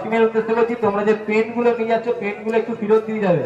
টিমের উদ্দেশ্যে বলছি তোমরা যে পেনগুলো নিয়ে যাচ্ছ পেনগুলো একটু ফিরত দিয়ে যাবে।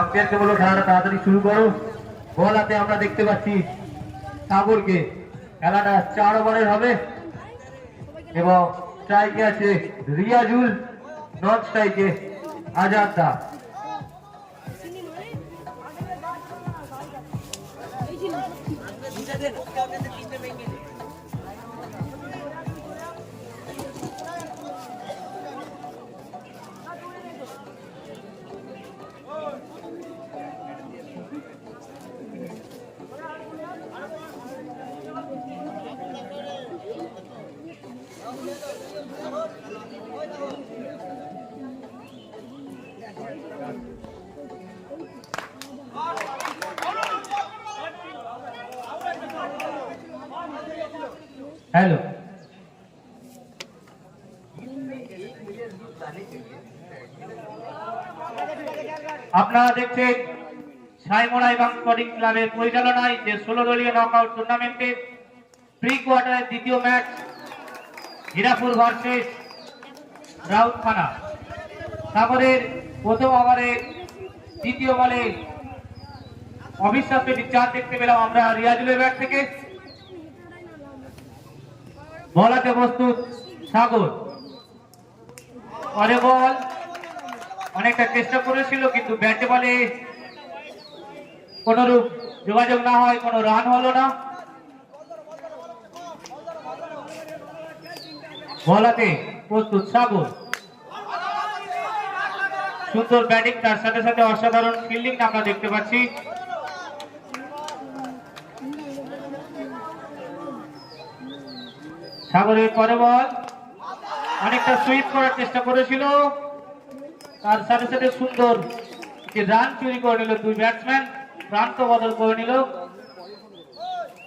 আম্পায়ারকে বলো, খেলাটা তাড়াতাড়ি শুরু করো। বল আমরা দেখতে পাচ্ছি সাগরকে খেলাটা চার ওভারের হবে। এবং স্ট্রাইকে আছে রিয়াজুল নন স্ট্রাইকে আজাদা হ্যালো। আপনারা দেখছেন সাইমোনা এবং স্পোর্টিং ক্লাবের পরিচালনায় যে ষোলো দলীয় নকআউট টুর্নামেন্টের প্রি কোয়ার্টারের দ্বিতীয় ম্যাচ হীরাপুর ভার্সেস রাউতখানা। সাগরের প্রথম ওভারের দ্বিতীয় বলে অবিশ্বাস্য একটি চার দেখতে পেলাম আমরা রিয়াজুলের ব্যাট থেকে। বলাতে প্রস্তুত সাগর পরে বল, অনেকটা চেষ্টা করেছিল, কিন্তু ব্যাটে বলে কোনরূপ যোগাযোগ না হয়, কোনো রান হলো না। বলাতে প্রস্তুত সাগর সুন্দর ব্যাটিং, তার সাথে সাথে অসাধারণ ফিল্ডিং আমরা দেখতে পাচ্ছি। সাগরের পরে বল অনেকটা সুইপ করার চেষ্টা করেছিল। তার সাথে সাথে সুন্দর রান চুরি করে নিল দুই ব্যাটসম্যান প্রান্ত বদল করে নিল।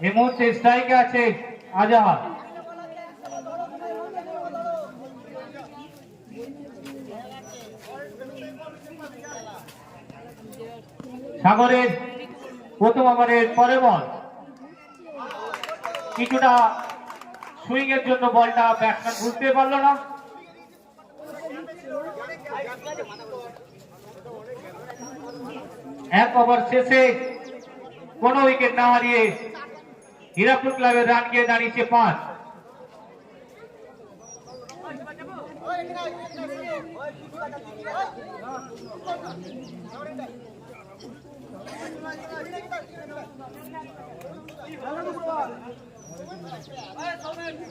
এই মুহূর্তে স্ট্রাইকে আছে আজাহার। সাগরের প্রথম ওভারের পরে বল। কিছুটা সুইং এর জন্য বলটা ব্যাটসম্যান বুঝতে পারল না। এক ওভার শেষে কোনো উইকেট না হারিয়ে হীরাপুর ক্লাবের রান গিয়ে দাঁড়িয়েছে পাঁচ।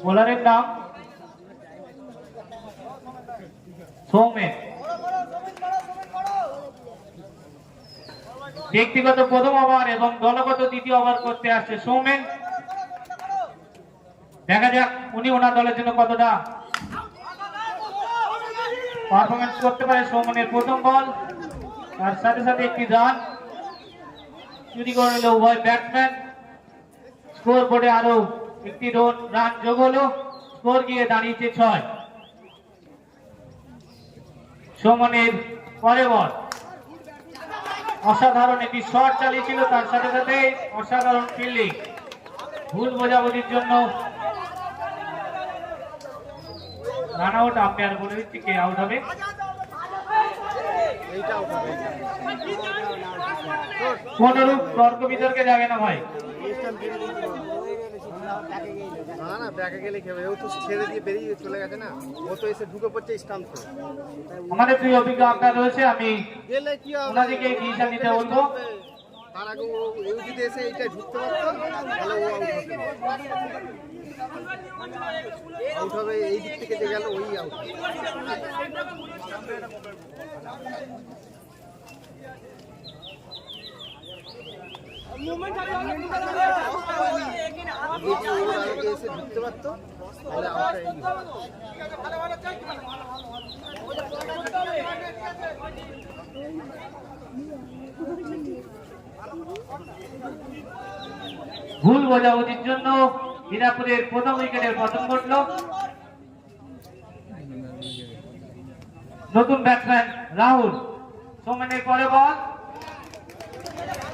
বোলারের নাম? সৌমেন। ব্যক্তিগত প্রথম ওভার এবং দলগত দ্বিতীয় ওভার করতে আসছে সৌমেন। দেখা যাক উনি ওনার দলের জন্য কতটা পারফরমেন্স করতে পারে সৌমেনের প্রথম বল। তার সাথে সাথে একটি রান চুরি করে উভয় ব্যাটসম্যান স্কোর বোর্ডে আরও একটি রান যোগ হলো। স্কোর গিয়ে দাঁড়িয়েছে ছয়। সৌমনের পরে বল অসাধারণ একটি শট চালিয়েছিল, তার সাথে সাথে অসাধারণ ফিল্ডিং ভুল বোঝাবুঝির জন্য রান আউট আম্পায়ার বলে দিচ্ছি, কে আউট হবে? কোনরূপ তর্ক বিতর্কে যাবে না ভাই। না না ব্যাকে গেলে খেবে ও তো ছেড়ে দিয়ে বেরিয়ে চলে গেছে না। ও তো এসে ঢুকে পড়ছে স্টাম্প আমাদের দুই অভিজ্ঞ আম্পায়ার রয়েছে আমি গেলে কি হবে? ওনাদেরকে ডিসিশন নিতে বলব। আগে ও এও যদি এসে এইটা ঢুকতে পারতো তাহলে ও আউট হতো। আউট হবে এই দিক থেকে যে গেল ওই আউট ভুল বোঝাবুঝির জন্য হীরাপুরের প্রথম উইকেটের পতন ঘটল। নতুন ব্যাটসম্যান রাহুল সোমেনের পরে বল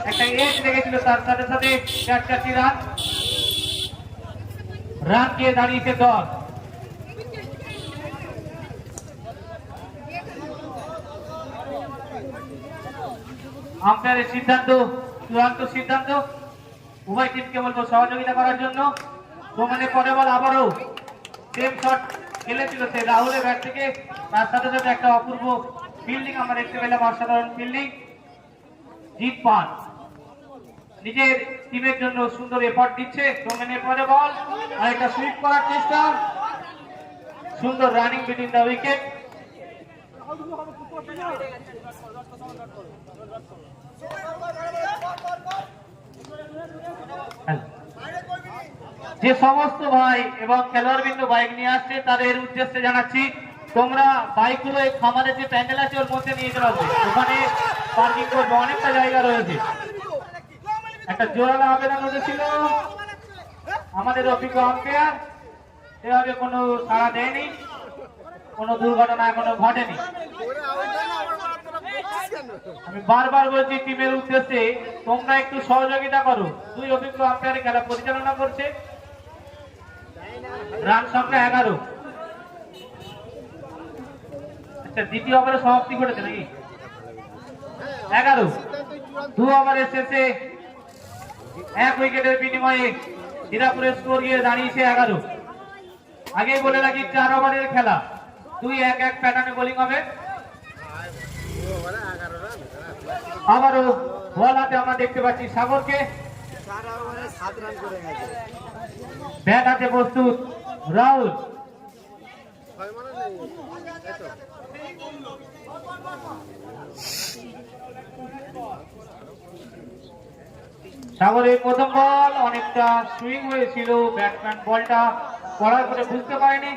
একটা এজ লেগেছিল তার সাথে সাথে চার চারটি রান। রান দিয়ে দাঁড়িয়েছে দল। আম্পায়ারের সিদ্ধান্ত, চূড়ান্ত সিদ্ধান্ত। উভয় টিমকে বলব সহযোগিতা করার জন্য। পরে বল আবারও সেম শট খেলেছিল সে রাহুলের ব্যাট থেকে। তার সাথে সাথে একটা অপূর্ব ফিল্ডিং আমরা দেখতে পেলাম, অসাধারণ ফিল্ডিং জিত পান নিজের টিমের জন্য সুন্দর এফর্ট দিচ্ছে সোমেনের পরে বল। আর একটা সুইপ করার চেষ্টা। সুন্দর রানিং বিটুইন দ্য উইকেট যে সমস্ত ভাই এবং খেলোয়াড় বিন্দু বাইক নিয়ে আসছে, তাদের উদ্দেশ্যে জানাচ্ছি, তোমরা বাইকগুলো এই খামারের যে প্যান্ডেল আছে, ওর মধ্যে নিয়ে চলে ওখানে পার্কিং করবে। অনেকটা জায়গা রয়েছে। একটা জোরালো আবেদন উঠেছিল আমাদের অভিজ্ঞ আম্পায়ার সেভাবে কোনো সাড়া দেয়নি, কোনো দুর্ঘটনা এখনও ঘটেনি। আমি বারবার বলছি টিমের উদ্দেশ্যে তোমরা একটু সহযোগিতা করো। দুই অভিজ্ঞ আম্পায়ার খেলা পরিচালনা করছে। রান সংখ্যা এগারো। আচ্ছা দ্বিতীয় ওভারে সমাপ্তি ঘটেছে নাকি? এগারো। দু ওভারের শেষে এক উইকেটের বিনিময়ে হীরাপুরের স্কোর গিয়ে দাঁড়িয়েছে এগারো। আগেই বলে রাখি, চার ওভারের খেলা। দুই এক এক প্যাটার্নে বোলিং হবে। আবারও বল হাতে আমরা দেখতে পাচ্ছি সাগরকে। ব্যাট হাতে প্রস্তুত রাহুল। সাগরের প্রথম বল অনেকটা সুইং হয়েছিল ব্যাটসম্যান বলটা পড়ার পরে বুঝতে পারেনি।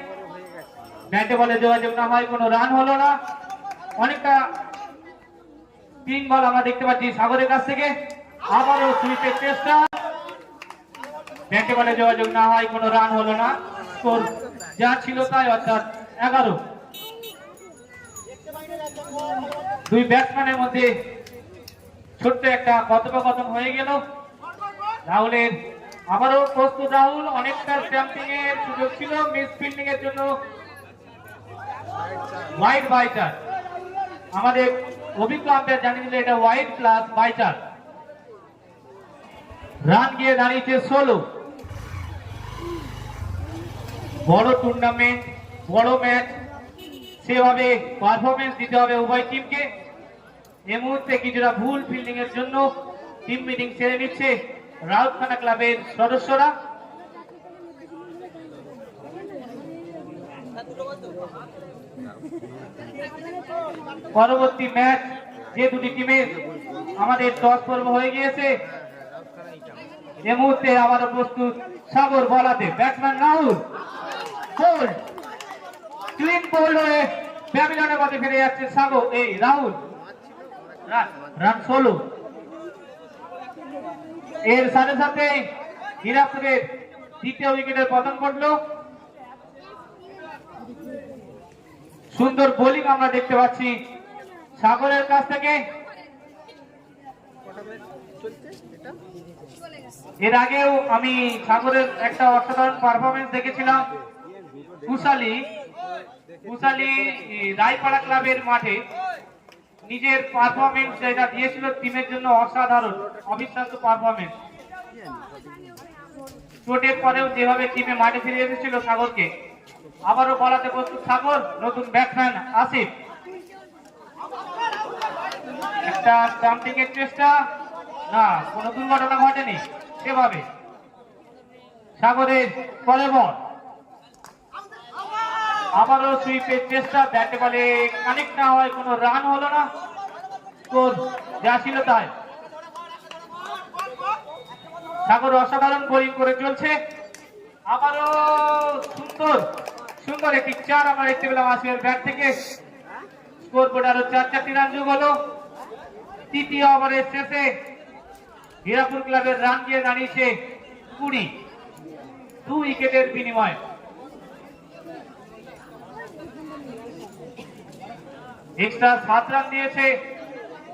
ব্যাটে বলে যোগাযোগ না হয়, কোনো রান হলো না। অনেকটা তিন বল আমরা দেখতে পাচ্ছি সাগরের কাছ থেকে। আবারও সুইপের চেষ্টা। ব্যাটে বলে যোগাযোগ না হয়, কোনো রান হলো না। স্কোর যা ছিল তাই, অর্থাৎ এগারো। দুই ব্যাটসম্যানের মধ্যে ছোট্ট একটা কথোপকথন হয়ে গেল। রাহুলের আবারও প্রস্তুত রাহুল, অনেকটা স্ট্যাম্পিং এর সুযোগ ছিল মিস ফিল্ডিং এর জন্য ওয়াইড বাইচার আমাদের অভিজ্ঞ আম্পায়ার জানিয়ে এটা ওয়াইড প্লাস বাইচার রান গিয়ে দাঁড়িয়েছে ষোলো। বড় টুর্নামেন্ট বড় ম্যাচ সেভাবে পারফরমেন্স দিতে হবে উভয় টিমকে এই মুহূর্তে কিছুটা ভুল ফিল্ডিং এর জন্য টিম মিটিং ছেড়ে নিচ্ছে। রাউতখানা ক্লাবের সদস্যরা পরবর্তী ম্যাচ যে দুটি টিমের আমাদের টস পর্ব হয়ে গিয়েছে এই মুহূর্তে আবারও প্রস্তুত সাগর বলাতে ব্যাটসম্যান রাহুল। ক্লিন বোল্ড হয়ে ব্যাবিলনের পথে ফিরে যাচ্ছে সাগর। এই রাহুল। রান ষোলো। এর সাথে সাথে হীরাপুরের দ্বিতীয় উইকেটের পতন ঘটলো। সুন্দর বোলিং আমরা দেখতে পাচ্ছি সাগরের কাছ থেকে। এর আগেও আমি সাগরের একটা অসাধারণ পারফরমেন্স দেখেছিলাম। কুশালি কুশালি রায়পাড়া ক্লাবের মাঠে নিজের পারফরমেন্স যেটা দিয়েছিল টিমের জন্য অসাধারণ, অবিশ্বাস্য পারফরমেন্স চোটের পরেও যেভাবে টিমে মাঠে ফিরে এসেছিল সাগরকে, আবারও বলাতে প্রস্তুত সাগর, নতুন ব্যাটসম্যান আসিফ। একটা স্টাম্পিং এর চেষ্টা না, কোনো দুর্ঘটনা ঘটেনি, সেভাবে। সাগরের পরে বল আবারও সুইপের চেষ্টা, ব্যাটে বলে কানেক্ট না হয় কোনো রান হলো না। স্কোর যা ছিল তাই। সাগর অসাধারণ বোলিং করে চলছে। আবারও সুন্দর সুন্দর একটি চার আমরা দেখতে পেলাম আসিয়ার ব্যাট থেকে। স্কোর বোর্ড আরও চার, চারটি রান যোগ হলো। তৃতীয় ওভারের শেষে হীরাপুর ক্লাবের রান দিয়ে দাঁড়িয়েছে কুড়ি। দু উইকেটের বিনিময়। এক্সট্রা সাত রান দিয়েছে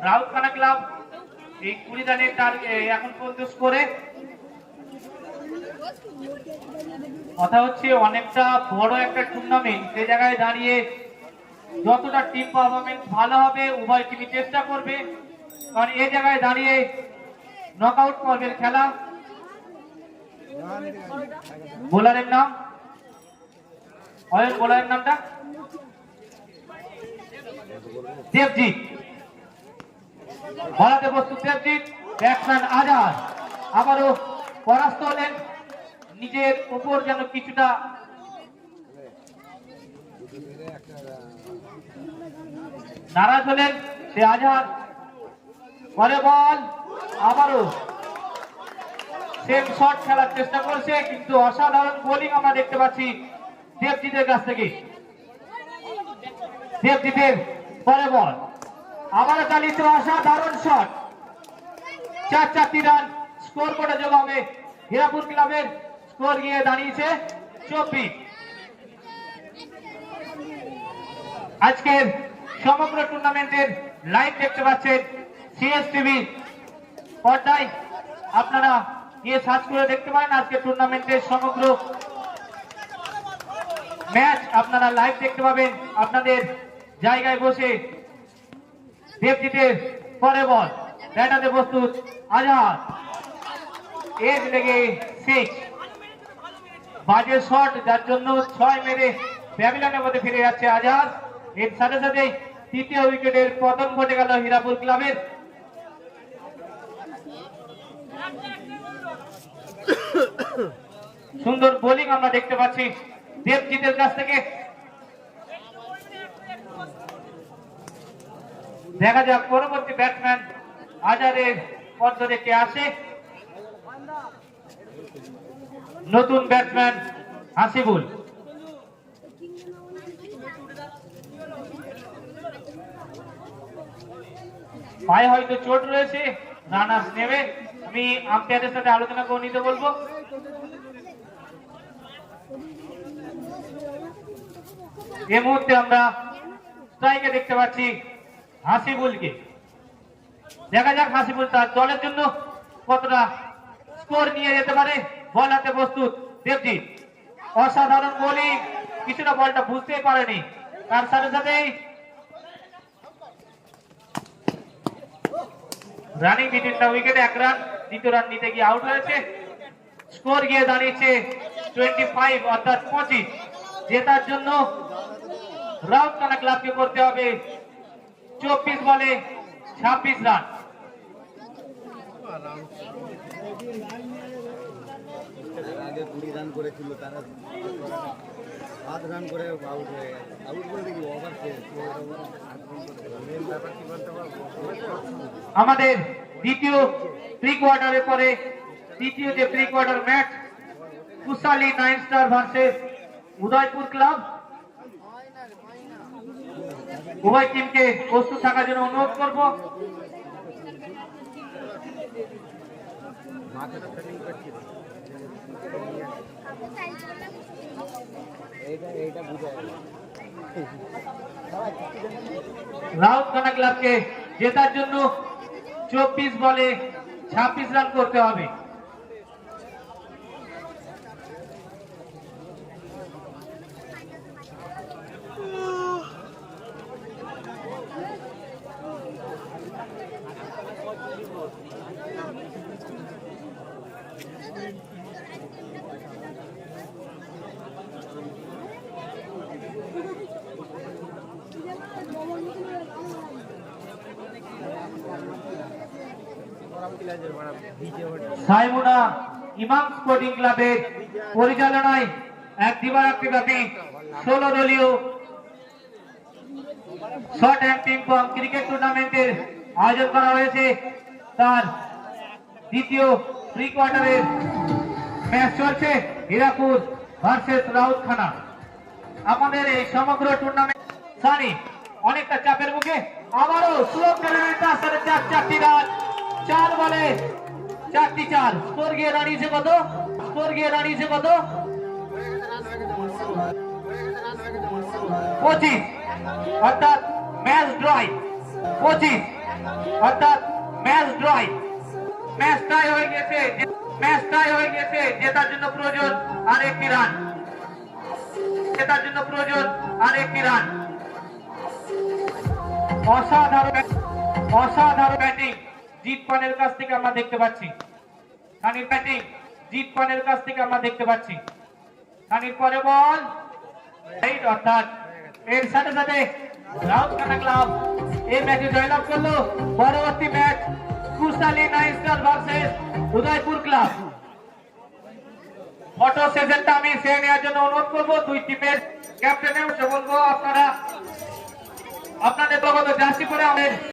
রাউতখানা ক্লাব। এই কুড়ি রানের এখন পর্যন্ত স্কোরে কথা হচ্ছে, অনেকটা বড় একটা টুর্নামেন্ট সে জায়গায় দাঁড়িয়ে যতটা টিম পারফরমেন্স ভালো হবে, উভয় টিমই চেষ্টা করবে। কারণ এই জায়গায় দাঁড়িয়ে নক আউট পর্বের খেলা। বোলারের নাম? অয়েল বোলারের নামটা? দেবজিৎ। দেবজিৎ, ব্যাটসম্যান আজাদ। আবারও পরাস্ত হলেন। নিজের উপর যেন কিছুটা নারাজ হলেন সে আজাদ। পরে বল, আবারও সেম শট খেলার চেষ্টা করছে, কিন্তু অসাধারণ বোলিং আমরা দেখতে পাচ্ছি দেবজিতের কাছ থেকে। দেবজিতের পরে বল আবারও চালিত অসাধারণ শট চার চারটি রান স্কোর করে যোগ হবে হীরাপুর ক্লাবের স্কোর গিয়ে দাঁড়িয়েছে চব্বিশ। আজকের সমগ্র টুর্নামেন্টের লাইভ দেখতে পাচ্ছেন সিএস টিভি পর্দায়। আপনারা গিয়ে সার্চ করে দেখতে পারেন আজকে টুর্নামেন্টের সমগ্র ম্যাচ আপনারা লাইভ দেখতে পাবেন। আপনাদের জায়গায় বসে দেবজিতের পরে বল। ব্যাটাতে প্রস্তুত আজাদ। এজ লেগে সিক্স বাজে শট যার জন্য ছয় মেরে প্যাভিলিয়নের মধ্যে ফিরে যাচ্ছে আজাদ। এর সাথে সাথে তৃতীয় উইকেটের পতন ঘটে গেল হীরাপুর ক্লাবের। সুন্দর বোলিং আমরা দেখতে পাচ্ছি। দেবজিতের কাছ থেকে দেখা যাক, পরবর্তী ব্যাটসম্যান আজারের পর ধরে কে আসে? নতুন ব্যাটসম্যান হাসিবুল। পায়ে হয়তো চোট রয়েছে রানার্স নেবে। আমি আম্পায়ারের সাথে আলোচনা করে নিতে বলব। এই মুহূর্তে আমরা স্ট্রাইকে দেখতে পাচ্ছি হাসিবুলকে দেখা যাক হাসিবুল তার দলের জন্য কতটা স্কোর নিয়ে যেতে পারে। বল হাতে প্রস্তুত। দেবজিৎ, অসাধারণ বোলিং। কিছুটা বলটা বুঝতে পারেনি। তার সাথে সাথেই রানিং বিটুইন উইকেট এক রান দ্বিতীয় রান নিতে গিয়ে আউট হয়েছে। স্কোর গিয়ে দাঁড়িয়েছে টোয়েন্টি ফাইভ অর্থাৎ পঁচিশ। জেতার জন্য রাউতকানা ক্লাবকে করতে হবে। চব্বিশ বলে ছাব্বিশ রান। আগে কুড়ি রান করেছিল তারা সাত রান করে আউট হয়ে গেছে। আউট করে দেখি ওভার শেষ। ব্যাপার কি বলতে পারব আমাদের দ্বিতীয় প্রি কোয়ার্টারের পরে তৃতীয় যে pre quarter match Kushali nine star versus Udaipur club উভয় টিমকে প্রস্তুত থাকার জন্য অনুরোধ করব। রাউতখানা ক্লাবকে জেতার জন্য চব্বিশ বলে ছাব্বিশ রান করতে হবে। সাইমুনা ইমাম স্পোর্টিং ক্লাবের পরিচালনায় এক দিবারাত্রি ব্যাপী ষোলো দলীয় short and ping pong cricket টুর্নামেন্টের আয়োজন করা হয়েছে। তার দ্বিতীয় প্রি কোয়ার্টারের ম্যাচ চলছে হীরাকুদ ভার্সেস রাউতখানা। আমাদের এই সমগ্র টুর্নামেন্ট সানি, অনেকটা চাপের মুখে আবারও সুরক্ষা চার চারটি রাত চার বলে। চারটি চার। স্কোর গিয়ে দাঁড়িয়েছে কত? স্কোর গিয়ে দাঁড়িয়েছে কত? পঁচিশ। অর্থাৎ ম্যাচ ড্রয়। পঁচিশ। অর্থাৎ ম্যাচ ড্রয়। ম্যাচ টাই হয়ে গেছে। ম্যাচ টাই হয়ে গেছে। জেতার জন্য প্রয়োজন আর একটি রান। জেতার জন্য প্রয়োজন আর একটি রান। অসাধারণ অসাধারণ ব্যাটিং। জিত পানের কাছ থেকে আমরা দেখতে পাচ্ছি। সানির ব্যাটিং জিত পানের কাছ থেকে আমরা দেখতে পাচ্ছি। সানির, পরে বল। রাইট অর্থাৎ এর সাথে সাথে ক্লাব এই ম্যাচে জয়লাভ করল। পরবর্তী match Kushali versus Udaipur club. Photo সেশনটা আমি সে নেওয়ার জন্য অনুরোধ করব। দুই টিমের ক্যাপ্টেনের বলব, আপনারা আপনাদের জগত জার্সি করে আমাদের